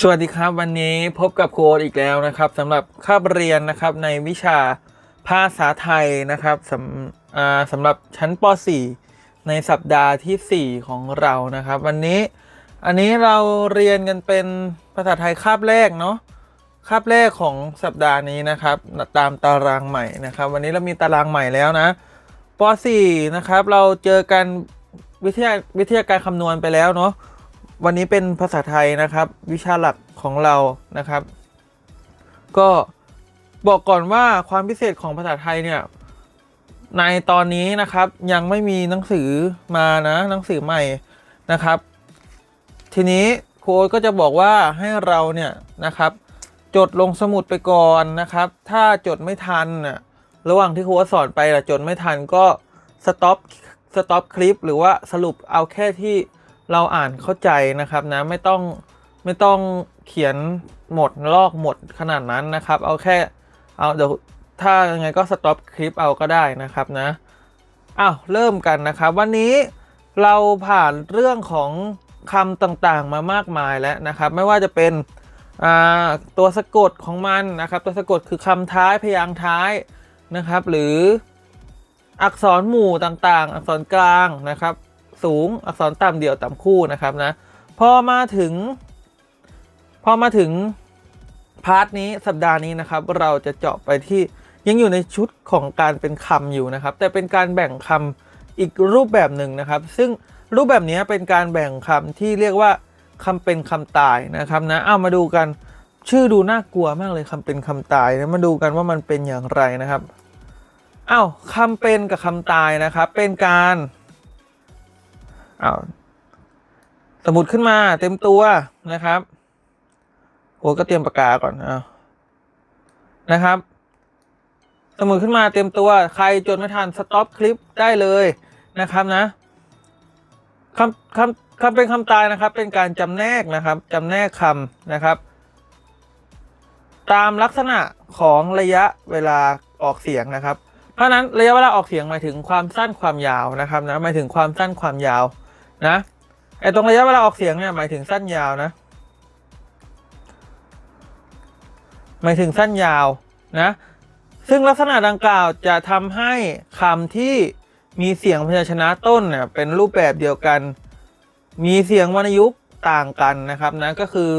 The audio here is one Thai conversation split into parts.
สวัสดีครับวันนี้พบกับครูโอ๊ตอีกแล้วนะครับสำหรับคาบเรียนนะครับในวิชาภาษาไทยนะครับสำสำหรับชั้นป .4 ในสัปดาห์ทีสี่ 4 ของเรานะครับ วันนี้อันนี้เราเรียนกันเป็นภาษาไทยคาบแรกเนาะคาบแรกของสัปดาห์นี้นะครับ ตามตารางใหม่นะครับ วันนี้เรามีตารางใหม่แล้วนะป .4 นะครับเราเจอกันวิทยาวิทยาการคำนวณไปแล้วเนาะ วันนี้เป็นภาษาไทยนะครับ วิชาหลักของเรานะครับ ก็บอกก่อนว่าความพิเศษของภาษาไทยเนี่ยในตอนนี้นะครับยังไม่มีหนังสือมานะหนังสือใหม่นะครับ ทีนี้โค้ดก็จะบอกว่าให้เราเนี่ยนะครับ จดลงสมุดไปก่อนนะครับ ถ้าจดไม่ทันน่ะระหว่างที่โค้ดสอนไปล่ะจดไม่ทันก็สต็อปสต็อปคลิปหรือว่าสรุปเอาแค่ที่ เราอ่านเข้าใจนะครับนะไม่ต้องไม่ต้องเขียนหมดลอกหมดขนาดนั้นนะครับ เอาแค่เอาเดี๋ยวถ้ายังไงก็สต็อปคลิปเอาก็ได้นะครับนะอ้าวเริ่มกันนะครับ วันนี้เราผ่านเรื่องของคำต่างๆมามากมายแล้วนะครับ ไม่ว่าจะเป็นตัวสะกดของมันนะครับ ตัวสะกดคือคำท้ายพยางค์ท้ายนะครับ หรืออักษรหมู่ต่างๆ อักษรกลางนะครับ สูงอักษรต่ำเดี่ยวต่ำคู่นะครับนะพอมาถึง พอมาถึงพาร์ทนี้สัปดาห์นี้นะครับ เราจะเจาะไปที่ยังอยู่ในชุดของการเป็นคำอยู่นะครับ แต่เป็นการแบ่งคำอีกรูปแบบหนึ่งนะครับ ซึ่งรูปแบบนี้เป็นการแบ่งคำที่เรียกว่าคำเป็นคำตายนะครับนะเอามาดูกันชื่อดูน่ากลัวมากเลยคำเป็นคำตายนะมาดูกันว่ามันเป็นอย่างไรนะครับอ้าวคำเป็นกับคำตายนะครับ เป็นการ อาสมุดขึ้นมาเต็มตัวนะครับโอ้ก็เตรียมปากกาก่อนอานะครับ สมุดขึ้นมาเต็มตัวใครจดไม่ทันสต็อปคลิปได้เลยนะครับนะคำคำคำเป็นคำตายนะครับ เป็นการจำแนกนะครับจำแนกคำนะครับ ตามลักษณะของระยะเวลาออกเสียงนะครับ เพราะนั้นระยะเวลาออกเสียงหมายถึงความสั้นความยาวนะครับนะหมายถึงความสั้นความยาว นะไอตรงระยะเวลาออกเสียงเนี่ยหมายถึงสั้นยาวนะ หมายถึงสั้นยาวนะ ซึ่งลักษณะดังกล่าวจะทำให้คำที่มีเสียงพยัญชนะต้นเนี่ยเป็นรูปแบบเดียวกัน มีเสียงวรรณยุกต์ต่างกันนะครับนะก็คือ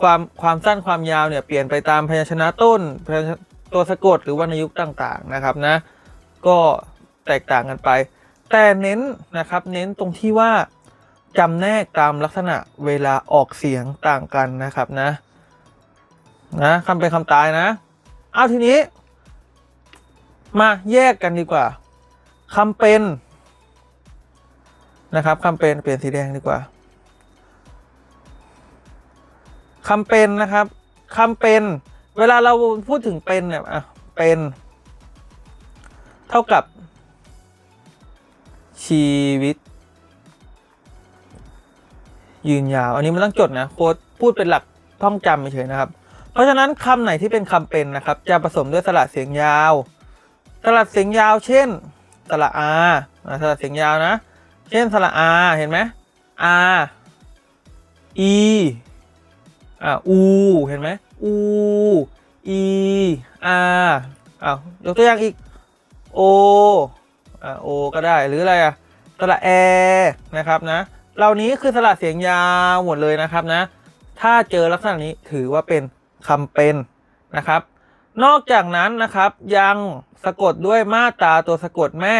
ความความสั้นความยาวเนี่ยเปลี่ยนไปตามพยัญชนะต้นตัวสะกดหรือวรรณยุกต์ต่าง ๆ นะครับนะ ก็แตกต่างกันไป แต่เน้นนะครับเน้นตรงที่ว่าจำแนกตามลักษณะเวลาออกเสียงต่างกันนะครับนะนะคำเป็นคำตายนะเอาทีนี้ มาแยกกันดีกว่าคำเป็นนะครับคำเป็นเปลี่ยนสีแดงดีกว่าคำเป็นนะครับคำเป็น เวลาเราพูดถึงเป็นเนี่ยอะเป็น เท่ากับ ชีวิต ยืนยาว อันนี้ไม่ต้องจดนะโค้ดพูดเป็นหลักท่องจำเฉยนะครับ เพราะฉะนั้นคำไหนที่เป็นคำเป็นนะครับ จะผสมด้วยสระเสียงยาว สระเสียงยาว เช่น สระอาสระเสียงยาวนะ เช่นสระอาเห็นไหมอาอีอ่าอูเห็นไหมอูอีอาอ้าวยกตัวอย่างอีกโอ โอก็ได้หรืออะไรอะสระแอนะครับนะเหล่านี้คือสระเสียงยาวหมดเลยนะครับนะ ถ้าเจอลักษณะนี้ถือว่าเป็นคำเป็นนะครับ นอกจากนั้นนะครับยังสะกดด้วยมาตราตัวสะกดแม่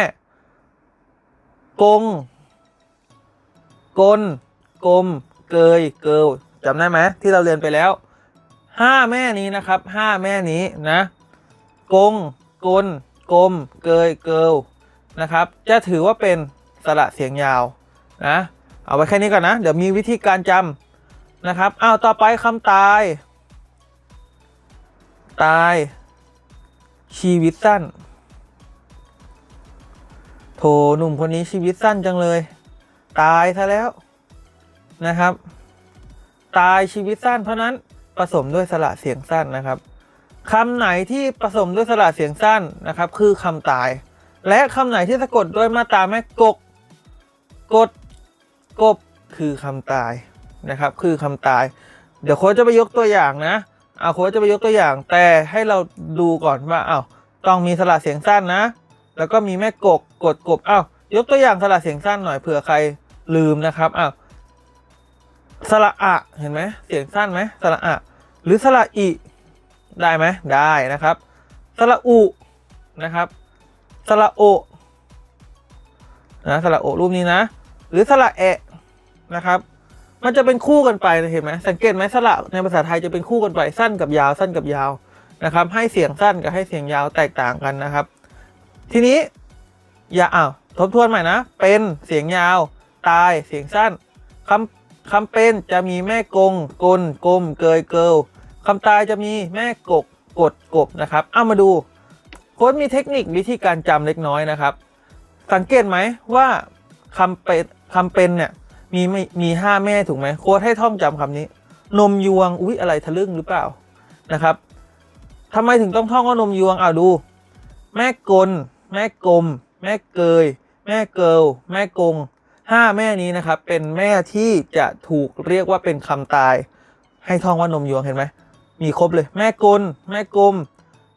กง กล กลม เกย เกิลจำได้ไหมที่เราเรียนไปแล้วห้าแม่นี้นะครับห้าแม่นี้นะ กง กล กลม เกย เกิล นะครับ จะถือว่าเป็นสระเสียงยาวนะเอาไว้แค่นี้ก่อนนะ เดี๋ยวมีวิธีการจำนะครับอ้าวต่อไปคำตาย ตาย ชีวิตสั้น โถหนุ่มคนนี้ชีวิตสั้นจังเลย ตายซะแล้วนะครับ ตายชีวิตสั้น เพราะนั้นผสมด้วยสระเสียงสั้นนะครับคำไหนที่ผสมด้วยสระเสียงสั้นนะครับ คือคำตาย และคำไหนที่สะกดด้วยมาตราแม่กก กด กบ คือคำตายนะครับ คือคำตาย เดี๋ยวโค้ชจะไปยกตัวอย่างนะเอาโค้ชจะไปยกตัวอย่าง แต่ให้เราดูก่อนว่าเอ้าต้องมีสระเสียงสั้นนะ แล้วก็มีแม่กก กดกบเอ้ายกตัวอย่างสระเสียงสั้นหน่อยเผื่อใครลืมนะครับอ้าวสระอะเห็นไหมเสียงสั้นไหมสระอะ หรือสระอิได้ไหมได้นะครับ สระอุนะครับ สระโอนะสระโอรูปนี้นะ หรือสระแอะนะครับ มันจะเป็นคู่กันไปเห็นไหมสังเกตไหมสระในภาษาไทยจะเป็นคู่กันไปสั้นกับยาวสั้นกับยาวนะครับ ให้เสียงสั้นกับให้เสียงยาวแตกต่างกันนะครับ ทีนี้อย่าอ้าวทบทวนใหม่นะ เป็นเสียงยาว ตายเสียงสั้นคำคำเป็นจะมีแม่กง กลกลมเกยเกิลคำตายจะมีแม่กกกดกบนะครับ เอามาดู โค้ดมีเทคนิควิธีการจำเล็กน้อยนะครับ สังเกตไหมว่าคำเป็นคำเป็นเนี่ยมีไม่มีห้าแม่ถูกไหมโค้ดให้ท่องจำคำนี้ นมยวงอุ๊ยอะไรทะลึ่งหรือเปล่านะครับทำไมถึงต้องท่องว่านมยวงเอาดู แม่กล แม่กลม แม่เกย แม่เกิลแม่กงห้าแม่นี้นะครับ เป็นแม่ที่จะถูกเรียกว่าเป็นคำตาย ให้ท่องว่านมยวงเห็นไหมมีครบเลย แม่กล แม่กลม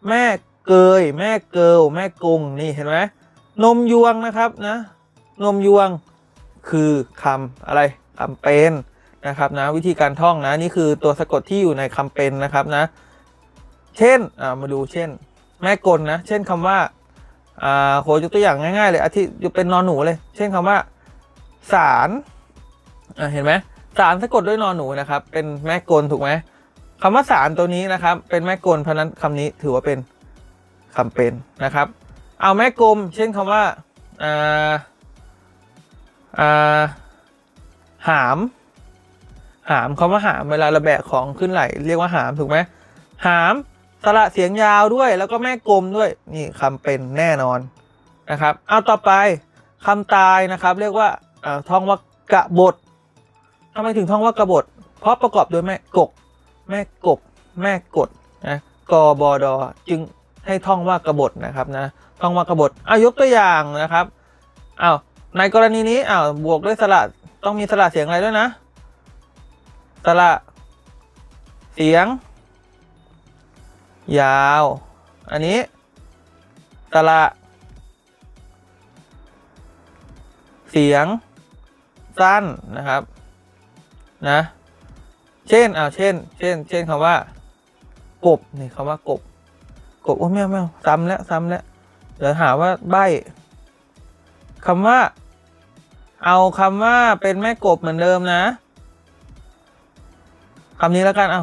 แม่ เกยแม่เกิลแม่กงนี่เห็นไหมนมยวงนะครับนะ นมยวงคือคำอะไรคำเป็นนะครับนะวิธีการท่องนะนี่คือตัวสะกดที่อยู่ในคำเป็นนะครับนะ เช่นมาดูเช่น แม่กลนะ เช่นคำว่าอ่าโหยกตัวอย่างง่ายๆเลยอาทิเป็นนอนหนูเลย เช่นคำว่า สารเห็นไหมสารสะกดด้วยนอนหนูนะครับ เป็นแม่กลถูกไหมคำว่าสารตัวนี้นะครับ เป็นแม่กลเพราะฉะนั้นคำนี้ถือว่าเป็น คำเป็นนะครับ เอาแม่กลม เช่นคำว่าอ่าหาม หามคำว่าหามเวลาเราแบกของขึ้นไหลเรียกว่าหามถูกไหมหามสระเสียงยาวด้วย แล้วก็แม่กลมด้วยนี่คำเป็นแน่นอนนะครับ เอาต่อไปคำตายนะครับ เรียกว่าอ่าท่องว่ากะบททำไมถึงท่องว่ากะบท เพราะประกอบด้วยแม่กก แม่กบ แม่กดนะกบดจึง ให้ท่องว่ากบฏนะครับนะท่องว่ากบฏเอายกตัวอย่างนะครับอ้าวในกรณีนี้อ้าวบวกด้วยสระต้องมีสระเสียงอะไรด้วยนะ สระเสียง ยาว อันนี้ สระเสียง สั้นนะครับนะ เช่นอ่าวเช่น เช่น เช่นคำว่ากบนี่คำว่ากบ กบโอ้แมวแมวซ้ำแล้วซ้ำแล้วเดี๋ยวหาว่าใบคำว่า เอาคำว่าเป็นแม่กบเหมือนเดิมนะคำนี้แล้วกันเอา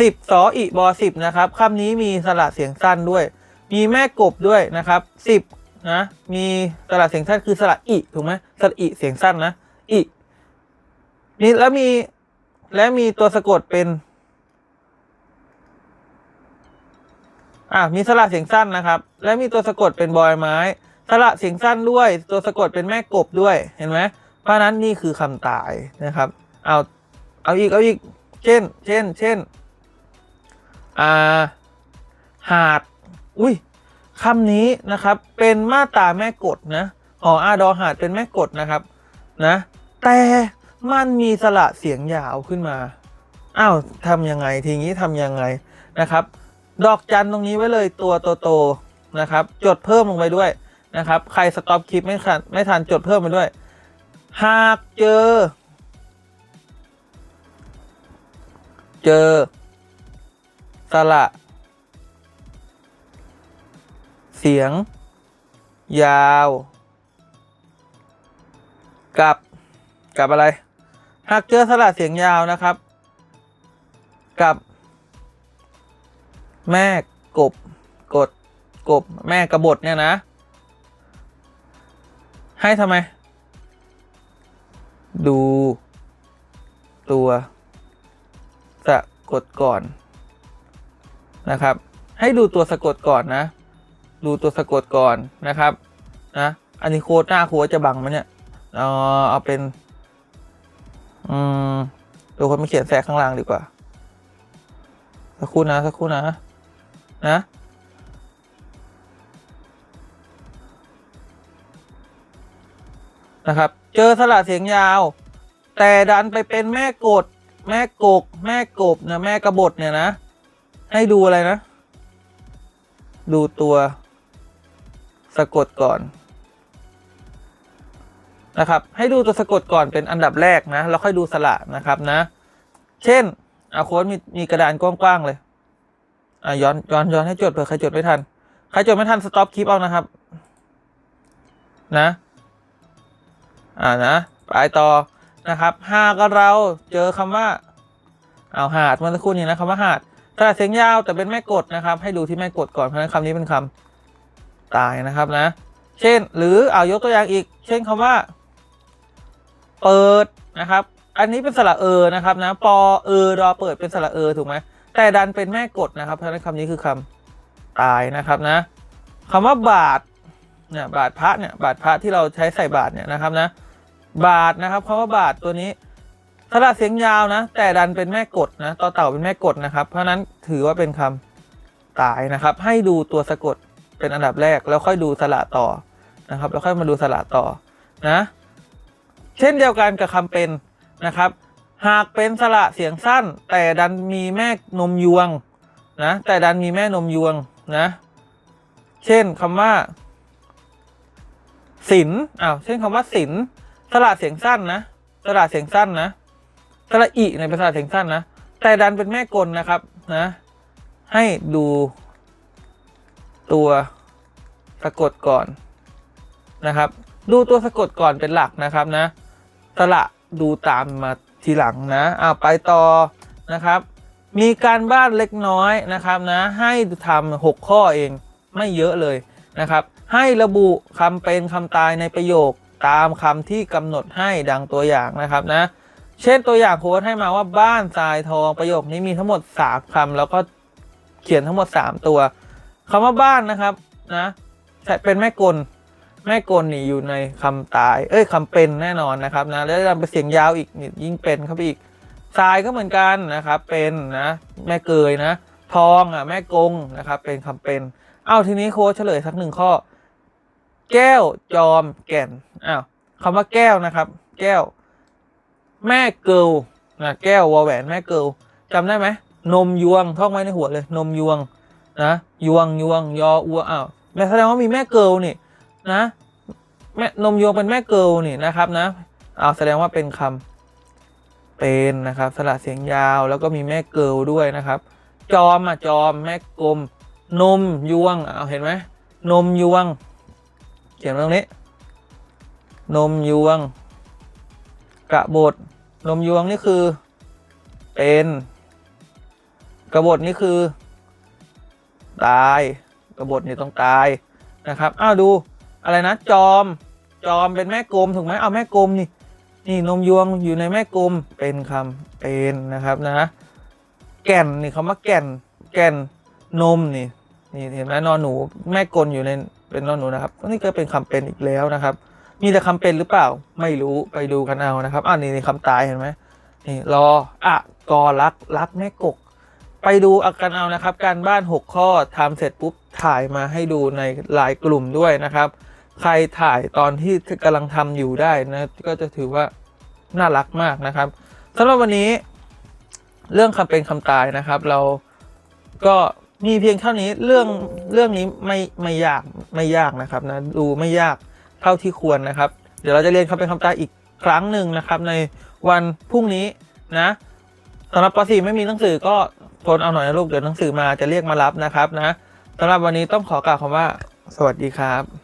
สิบสออีบอสิบนะครับคำนี้มีสระเสียงสั้นด้วย มีแม่กบด้วยนะครับสิบนะมีสระเสียงสั้นคือสระอีถูกไหมสระอีเสียงสั้นนะอีนี่แล้วมีและมีตัวสะกดเป็น อะมีสระเสียงสั้นนะครับ และมีตัวสะกดเป็นบอยไม้ สระเสียงสั้นด้วย ตัวสะกดเป็นแม่กบด้วยเห็นไหมเพราะนั้นนี่คือคำตายนะครับ เอาเอาอีกเอาอีก เช่น เช่น เช่นอ่าหาด อุ้ยคำนี้นะครับเป็นมาตาแม่กดนะหออาดอหาดเป็นแม่กดนะครับนะแต่มันมีสระเสียงยาวขึ้นมา อ้าวทำยังไงทีนี้ทำยังไงนะครับ ดอกจันตรงนี้ไว้เลยตัวโตๆนะครับ จดเพิ่มลงไปด้วยนะครับ ใครสต็อปคลิปไม่ทันไม่ทันจดเพิ่มไปด้วย หากเจอ เจอสระเสียง ยาว กับกับอะไร หากเจอสระเสียงยาวนะครับ กับ แม่กบกดกบแม่กระบทเนี่ยนะ ให้ทำไม ดู ตัวสะกดก่อนนะครับ ให้ดูตัวสะกดก่อนนะ ดูตัวสะกดก่อนนะครับนะอันนี้โค้ดหน้าโค้ดจะบังไหมเนี่ยเอาเอาเป็นอืมตัวคนมาเขียนแทรกข้างล่างดีกว่า สักครู่นะ สักครู่นะ นะนะครับ เจอสระเสียงยาว แต่ดันไปเป็นแม่กด แม่กก แม่กบนะแม่กระบฏเนี่ยนะ ให้ดูอะไรนะ ดูตัวสะกดก่อนนะครับ ให้ดูตัวสะกดก่อนเป็นอันดับแรกนะ แล้วค่อยดูสระนะครับนะ เช่นอาโค้ดมีมีกระดานกว้างๆเลย อะย้อนย้อนย้อนให้จดเผื่อใครจดไม่ทัน ใครจดไม่ทันสต็อปคลิปเอานะครับ นะ อ่านะไปต่อนะครับหากเราเจอคำว่า เอาหาดเมื่อสักครู่นี้นะคำว่าหาดสระเสียงยาวแต่เป็นแม่กดนะครับ ให้ดูที่แม่กดก่อนเพราะฉะนั้นคำนี้เป็นคำตายนะครับนะ เช่น หรือเอายกตัวอย่างอีก เช่นคำว่า เปิดนะครับ อันนี้เป็นสระเออนะครับนะปอเออรอเปิดเป็นสระเออถูกไหม แต่ดันเป็นแม่กดนะครับเพราะนั้นคำนี้คือคำตายนะครับนะคำว่าบาทเนี่ยบาทพระเนี่ยบาทพระที่เราใช้ใส่บาทเนี่ยนะครับนะ บาทนะครับคำว่าบาทตัวนี้สระเสียงยาวนะ แต่ดันเป็นแม่กดนะต่อเต่าเป็นแม่กดนะครับ เพราะฉะนั้นถือว่าเป็นคำตายนะครับ ให้ดูตัวสะกดเป็นอันดับแรก แล้วค่อยดูสระต่อนะครับ แล้วค่อยมาดูสระต่อนะ เช่นเดียวกันกับคำเป็นนะครับ หากเป็นสระเสียงสั้น แต่ดันมีแม่นมยวงนะแต่ดันมีแม่นมยวงนะ เช่นคำว่าศิลอ้าวเช่นคำว่าศิลสระเสียงสั้นนะสระเสียงสั้นนะสระอีในเป็นสระเสียงสั้นนะแต่ดันเป็นแม่กลนะครับนะให้ดูตัวสะกดก่อนนะครับ ดูตัวสะกดก่อนเป็นหลักนะครับนะสระดูตามมา ทีหลังนะอ่าไปต่อนะครับ มีการบ้านเล็กน้อยนะครับนะให้ทำหกข้อเองไม่เยอะเลยนะครับ ให้ระบุคำเป็นคำตายในประโยคตามคำที่กำหนดให้ดังตัวอย่างนะครับนะ เช่นตัวอย่างโค้ดให้มาว่าบ้านทรายทองประโยคนี้มีทั้งหมดสามคำแล้วก็เขียนทั้งหมดสามตัวคำว่าบ้านนะครับนะใช้เป็นแม่กล แม่กลนี่อยู่ในคำตาย เอ้ยคำเป็นแน่นอนนะครับนะ แล้วจะไปเสียงยาวอีกยิ่งเป็นครับอีกทรายก็เหมือนกันนะครับ เป็นนะแม่เกยนะ ทองอะแม่กงนะครับ เป็นคำเป็น เอ้าทีนี้โค้ชเฉลยสักหนึ่งข้อ แก้วจอมแก่นอ้าวคำว่าแก้วนะครับ แก้ว แม่เกิลนะแก้ววอแหวนแม่เกิลจำได้ไหมนมยวงท่องไว้ในหัวเลย นมยวงนะยวงยวงยออัวอ้าวแม่แสดงว่ามีแม่เกิลนี่ นะแม่นมโยงเป็นแม่เกิลนี่นะครับนะเอาแสดงว่าเป็นคำเป็นนะครับ สระเสียงยาวแล้วก็มีแม่เกิลด้วยนะครับ จอมอะจอมแม่กลม นมยวงเอาเห็นไหมนมยวงเขียนตรงนี้ นมยวง กระบดนมยวงนี่คือ เป็นกระบดนี่คือ ตาย กระบดนี่ต้องตายนะครับ อ้าวดู อะไรนะ จอม จอมเป็นแม่กลมถูกไหมเอาแม่กลมนี่ นี่นมยวงอยู่ในแม่กลมเป็นคำเป็นนะครับนะ แก่นนี่คำว่าแก่น แก่นนมนี่ นี่เห็นไหมนอนหนู แม่กลอยู่ในเป็นนอนหนูนะครับนี่ก็เป็นคำเป็นอีกแล้วนะครับ มีแต่คำเป็นหรือเปล่า ไม่รู้ไปดูกันเอานะครับอ่านี่นี่คำตายเห็นไหมนี่รออะกอรักรักแม่กก ไปดูอากันเอานะครับ การบ้าน 6 ข้อทำเสร็จปุ๊บถ่ายมาให้ดูในไลน์กลุ่มด้วยนะครับ ใครถ่ายตอนที่กำลังทำอยู่ได้นะ ก็จะถือว่าน่ารักมากนะครับสำหรับวันนี้เรื่องคำเป็นคำตายนะครับ เราก็มีเพียงเท่านี้เรื่องเรื่องนี้ไม่ไม่ยากไม่ยากนะครับนะดูไม่ยากเท่าที่ควรนะครับ เดี๋ยวเราจะเรียนคำเป็นคำตายอีกครั้งหนึ่งนะครับ ในวันพรุ่งนี้นะสำหรับป .4 ไม่มีหนังสือก็ทนเอาหน่อยนะลูกเดี๋ยวหนังสือมาจะเรียกมารับนะครับนะสำหรับวันนี้ต้องขอกล่าวคำว่า สวัสดีครับ